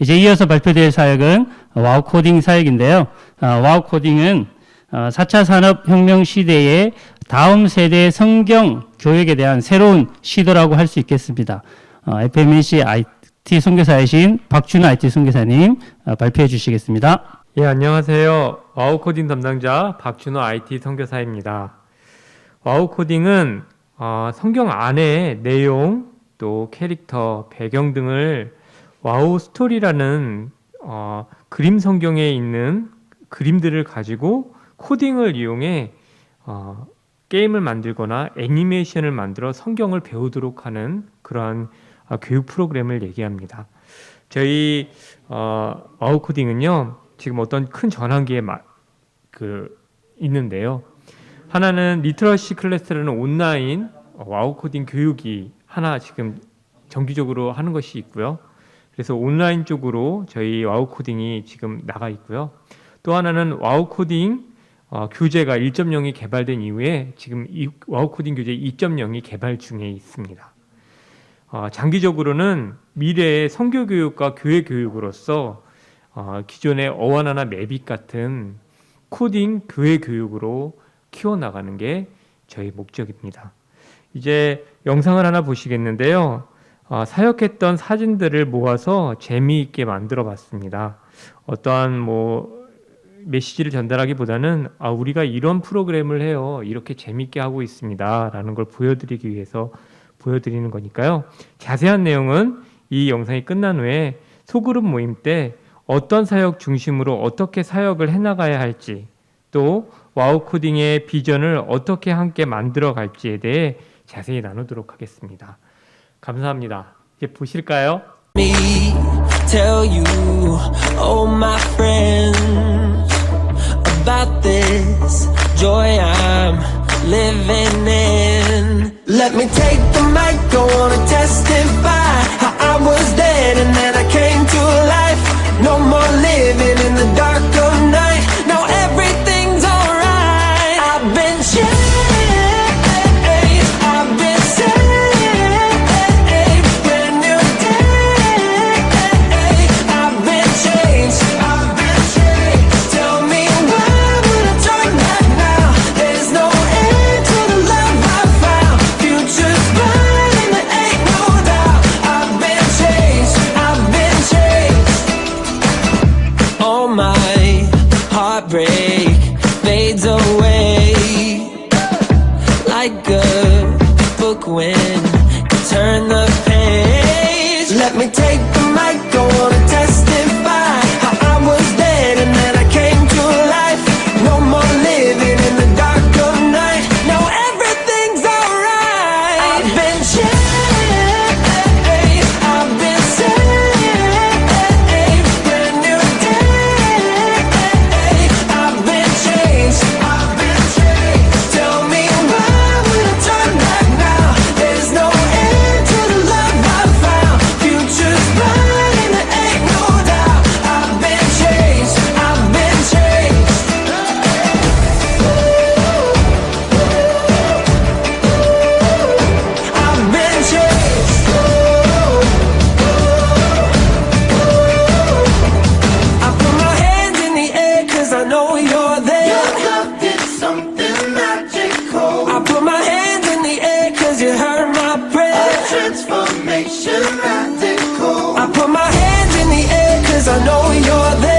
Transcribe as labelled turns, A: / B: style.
A: 이제 이어서 발표될 사역은 와우 코딩 사역인데요. 아, 와우 코딩은 어, 4차 산업혁명 시대의 다음 세대 성경 교육에 대한 새로운 시도라고 할 수 있겠습니다. 어, FMNC IT 선교사이신 박준호 IT 선교사님 어, 발표해 주시겠습니다.
B: 예, 안녕하세요. 와우 코딩 담당자 박준호 IT 선교사입니다. 와우 코딩은 어, 성경 안에 내용, 또 캐릭터, 배경 등을 와우 스토리라는 어, 그림 성경에 있는 그림들을 가지고 코딩을 이용해 어, 게임을 만들거나 애니메이션을 만들어 성경을 배우도록 하는 그러한 어, 교육 프로그램을 얘기합니다. 저희 어, 와우 코딩은요 지금 어떤 큰 전환기에 마, 그 있는데요. 하나는 리터러시 클래스라는 온라인 어, 와우 코딩 교육이 하나 지금 정기적으로 하는 것이 있고요. 그래서 온라인 쪽으로 저희 와우 코딩이 지금 나가 있고요. 또 하나는 와우 코딩 어, 교재가 1.0이 개발된 이후에 지금 이 와우 코딩 교재 2.0이 개발 중에 있습니다. 어, 장기적으로는 미래의 성교 교육과 교회 교육으로서 어, 기존의 어원하나 매빅 같은 코딩 교회 교육으로 키워나가는 게 저희 목적입니다. 이제 영상을 하나 보시겠는데요. 어, 사역했던 사진들을 모아서 재미있게 만들어 봤습니다. 어떠한 뭐 메시지를 전달하기보다는 아, 우리가 이런 프로그램을 해요. 이렇게 재미있게 하고 있습니다. 라는 걸 보여드리기 위해서 보여드리는 거니까요. 자세한 내용은 이 영상이 끝난 후에 소그룹 모임 때 어떤 사역 중심으로 어떻게 사역을 해나가야 할지 또 와우 코딩의 비전을 어떻게 함께 만들어 갈지에 대해 자세히 나누도록 하겠습니다. 감사합니다. 이제 보실까요?
C: tell you, oh my friends, about this joy I'm living in. Let me take the mic, on and testify like a book when you turn the page. Let me take the mic, I wanna testify how I was dead and then I came to life. No more living in the dark of night. Now everything's alright. I've been changed. Put my hands in the air, cause I know you're there.